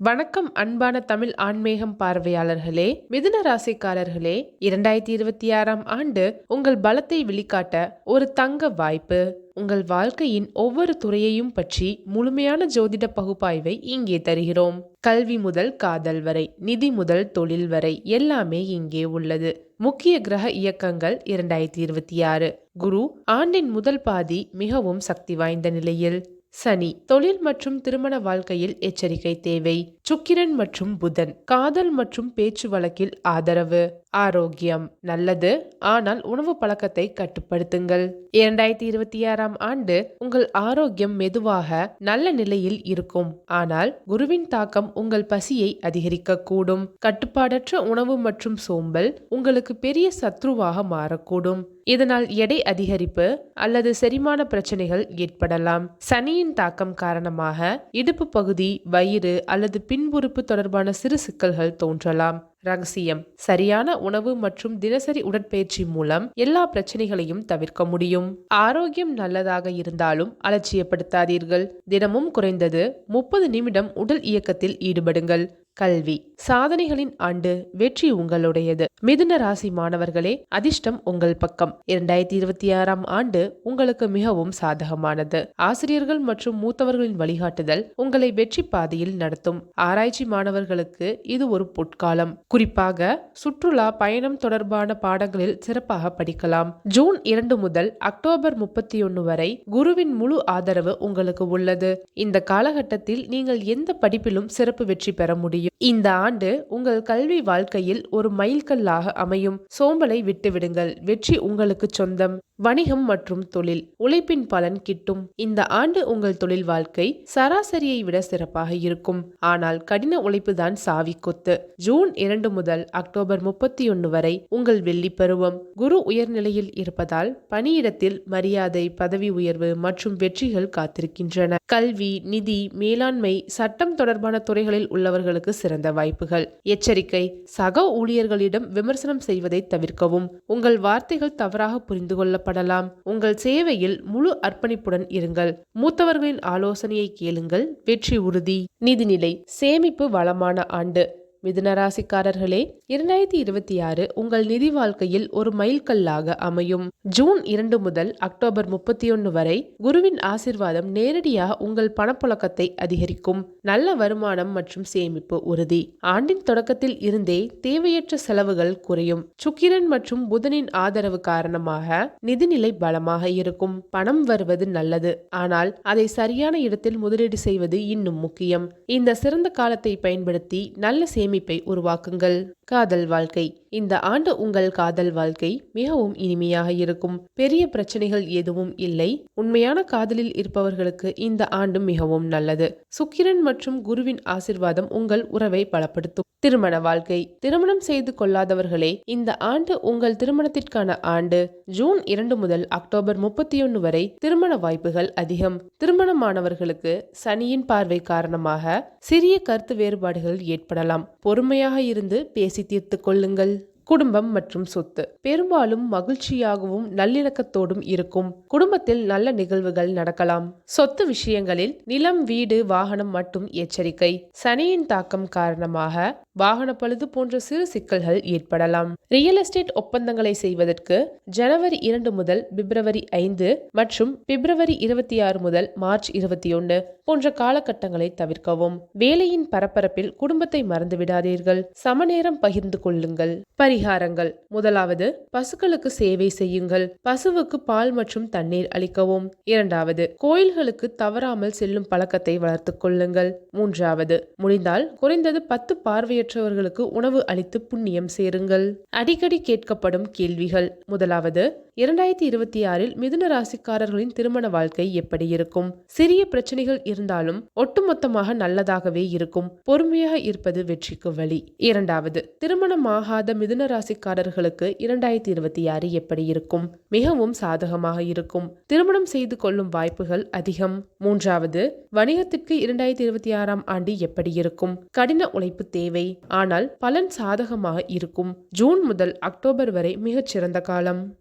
வணக்கம் அன்பான தமிழ் ஆன்மீகம் பார்வையாளர்களே மிதுன ராசிக்காரர்களே இரண்டாயிரத்தி இருபத்தி ஆறாம் ஆண்டு உங்கள் பலத்தை வெளிக்காட்ட ஒரு தங்க வாய்ப்பு. உங்கள் வாழ்க்கையின் ஒவ்வொரு துறையையும் பற்றி முழுமையான ஜோதிட பகுப்பாய்வை இங்கே தருகிறோம். கல்வி முதல் காதல் வரை நிதி முதல் தொழில் வரை எல்லாமே இங்கே உள்ளது. முக்கிய கிரக இயக்கங்கள் இரண்டாயிரத்தி இருபத்தி ஆறு. குரு ஆண்டின் முதல் பாதி மிகவும் சக்தி வாய்ந்த நிலையில். சனி தொழில் மற்றும் திருமண வாழ்க்கையில் எச்சரிக்கை தேவை. சுக்கிரன் மற்றும் புதன் காதல் மற்றும் பேச்சு வழக்கில் ஆதரவு ஆரோக்கியம் நல்லது. ஆனால் உணவு பழக்கத்தை கட்டுப்படுத்துங்கள். இரண்டாயிரத்தி இருபத்தி ஆறாம் ஆண்டு உங்கள் ஆரோக்கியம் மெதுவாக நல்ல நிலையில் இருக்கும். ஆனால் குருவின் தாக்கம் உங்கள் பசியை அதிகரிக்க கூடும் கட்டுப்பாடற்ற உணவு மற்றும் சோம்பல் உங்களுக்கு பெரிய சத்ருவாக மாறக்கூடும். இதனால் எடை அதிகரிப்பு அல்லது செரிமான பிரச்சனைகள் ஏற்படலாம். சனியின் தாக்கம் காரணமாக இடுப்பு பகுதி வயிறு அல்லது பின்புறுப்பு தொடர்பான சிறு சிக்கல்கள் தோன்றலாம். ரகசியம். சரியான உணவு மற்றும் தினசரி உடற்பயிற்சி மூலம் எல்லா பிரச்சனைகளையும் தவிர்க்க முடியும். ஆரோக்கியம் நல்லதாக இருந்தாலும் அலட்சியப்படுத்தாதீர்கள். தினமும் குறைந்தது முப்பது நிமிடம் உடல் இயக்கத்தில் ஈடுபடுங்கள். கல்வி. சாதனைகளின் ஆண்டு வெற்றி உங்களுடையது. மிதுன ராசி மாணவர்களே அதிர்ஷ்டம் உங்கள் பக்கம். இரண்டாயிரத்தி இருபத்தி ஆறாம் ஆண்டு உங்களுக்கு மிகவும் சாதகமானது. ஆசிரியர்கள் மற்றும் மூத்தவர்களின் வழிகாட்டுதல் உங்களை வெற்றி பாதையில் நடத்தும். ஆராய்ச்சி மாணவர்களுக்கு இது ஒரு பொற்காலம். குறிப்பாக சுற்றுலா பயணம் தொடர்பான பாடங்களில் சிறப்பாக படிக்கலாம். ஜூன் இரண்டு முதல் அக்டோபர் முப்பத்தி ஒன்று வரை குருவின் முழு ஆதரவு உங்களுக்கு உள்ளது. இந்த காலகட்டத்தில் நீங்கள் எந்த படிப்பிலும் சிறப்பு வெற்றி பெற முடியும். இந்த ஆண்டு உங்கள் கல்வி வாழ்க்கையில் ஒரு மைல்கல்லாக அமையும். சோம்பலை விட்டுவிடுங்கள். வெற்றி உங்களுக்கு சொந்தம். வணிகம் மற்றும் தொழில். உழைப்பின் பலன் கிட்டும். இந்த ஆண்டு உங்கள் தொழில் வாழ்க்கை சராசரியை விட சிறப்பாக இருக்கும். ஆனால் கடின உழைப்பு தான் சாவி கொத்து. ஜூன் இரண்டு முதல் அக்டோபர் முப்பத்தி ஒன்று வரை உங்கள் வெள்ளி பருவம். குரு உயர்நிலையில் இருப்பதால் பணியிடத்தில் மரியாதை பதவி உயர்வு மற்றும் வெற்றிகள் காத்திருக்கின்றன. கல்வி நிதி மேலாண்மை சட்டம் தொடர்பான துறைகளில் உள்ளவர்களுக்கு சிறந்த வாய்ப்புகள். எச்சரிக்கை சக ஊழியர்களிடம் விமர்சனம் செய்வதை தவிர்க்கவும். உங்கள் வார்த்தைகள் தவறாக புரிந்து கொள்ளப்படலாம் உங்கள் சேவையில் முழு அர்ப்பணிப்புடன் இருங்கள். மூத்தவர்களின் ஆலோசனையை கேளுங்கள். வெற்றி உறுதி. நிதிநிலை. சேமிப்பு வளமான ஆண்டு. மிதுனராசிக்காரர்களே இரண்டாயிரத்தி இருபத்தி ஆறு உங்கள் நிதி வாழ்க்கையில் ஒரு மைல்கல்லாக அமையும். ஜூன் இரண்டு முதல் அக்டோபர் முப்பத்தி ஒன்று வரை குருவின் ஆசிர்வாதம் நேரடியாக உங்கள் பணப்புழக்கத்தை அதிகரிக்கும். நல்ல வருமானம் மற்றும் சேமிப்பு உறுதி. ஆண்டின் தொடக்கத்தில் இருந்தே தேவையற்ற செலவுகள் குறையும். சுக்கிரன் மற்றும் புதனின் ஆதரவு காரணமாக நிதிநிலை பலமாக இருக்கும். பணம் வருவது நல்லது. ஆனால் அதை சரியான இடத்தில் முதலீடு செய்வது இன்னும் முக்கியம். இந்த சிறந்த காலத்தை பயன்படுத்தி நல்ல சேமி சேமிப்பை உருவாக்குங்கள். காதல் வாழ்க்கை. இந்த ஆண்டு உங்கள் காதல் வாழ்க்கை மிகவும் இனிமையாக இருக்கும். பெரிய பிரச்சனைகள் எதுவும் இல்லை. உண்மையான காதலில் இருப்பவர்களுக்கு இந்த ஆண்டு மிகவும் நல்லது. சுக்கிரன் மற்றும் குருவின் ஆசிர்வாதம் உங்கள் உறவை பலப்படுத்தும். திருமண வாழ்க்கை. திருமணம் செய்து கொள்ளாதவர்களே இந்த ஆண்டு உங்கள் திருமணத்திற்கான ஆண்டு. ஜூன் இரண்டு முதல் அக்டோபர் முப்பத்தி ஒன்று வரை திருமண வாய்ப்புகள் அதிகம். திருமணமானவர்களுக்கு சனியின் பார்வை காரணமாக சிறிய கருத்து வேறுபாடுகள் ஏற்படலாம். பொறுமையாக இருந்து பேசி தீர்த்து கொள்ளுங்கள். குடும்பம் மற்றும் சொத்து. பெரும்பாலும் மகிழ்ச்சியாகவும் நல்லிணக்கத்தோடும் இருக்கும். குடும்பத்தில் நல்ல நிகழ்வுகள் நடக்கலாம். சொத்து விஷயங்களில் நிலம் வீடு வாகனம் மட்டும் எச்சரிக்கை. சனியின் தாக்கம் காரணமாக வாகன பழுது போன்ற சிறு சிக்கல்கள் ஏற்படலாம். ரியல் எஸ்டேட் ஒப்பந்தங்களை செய்வதற்கு ஜனவரி இரண்டு முதல் பிப்ரவரி ஐந்து மற்றும் பிப்ரவரி இருபத்தி ஆறு முதல் மார்ச் இருபத்தி ஒன்று போன்ற காலகட்டங்களை தவிர்க்கவும். வேலையின் பரபரப்பில் குடும்பத்தை மறந்துவிடாதீர்கள். சமநேரம் பகிர்ந்து கொள்ளுங்கள். பரிகாரங்கள். முதலாவது பசுக்களுக்கு சேவை செய்யுங்கள். பசுவுக்கு பால் மற்றும் தண்ணீர் அளிக்கவும். இரண்டாவது கோயில்களுக்கு தவறாமல் செல்லும் பழக்கத்தை வளர்த்துக் கொள்ளுங்கள். மூன்றாவது முடிந்தால் குறைந்தது பத்து பார்வையற்ற பெற்றவர்களுக்கு உணவு அளித்து புண்ணியம் சேருங்கள். அடிக்கடி கேட்கப்படும் கேள்விகள். முதலாவது இரண்டாயிரத்தி இருபத்தி ஆறில் மிதுன ராசிக்காரர்களின் திருமண வாழ்க்கை எப்படி இருக்கும்? சிறிய பிரச்சனைகள் இருந்தாலும் ஒட்டுமொத்தமாக நல்லதாகவே இருக்கும். பொறுமையாக இருப்பது வெற்றிக்கு வழி. இரண்டாவது திருமணமாகாத மிதுன ராசிக்காரர்களுக்கு இரண்டாயிரத்தி இருபத்தி ஆறு எப்படி இருக்கும்? மிகவும் சாதகமாக இருக்கும். திருமணம் செய்து கொள்ளும் வாய்ப்புகள் அதிகம். மூன்றாவது வணிகத்திற்கு இரண்டாயிரத்தி இருபத்தி ஆறாம் ஆண்டு எப்படி இருக்கும்? கடின உழைப்பு தேவை. ஆனால் பலன் சாதகமாக இருக்கும். ஜூன் முதல் அக்டோபர் வரை மிகச்சிறந்த காலம்.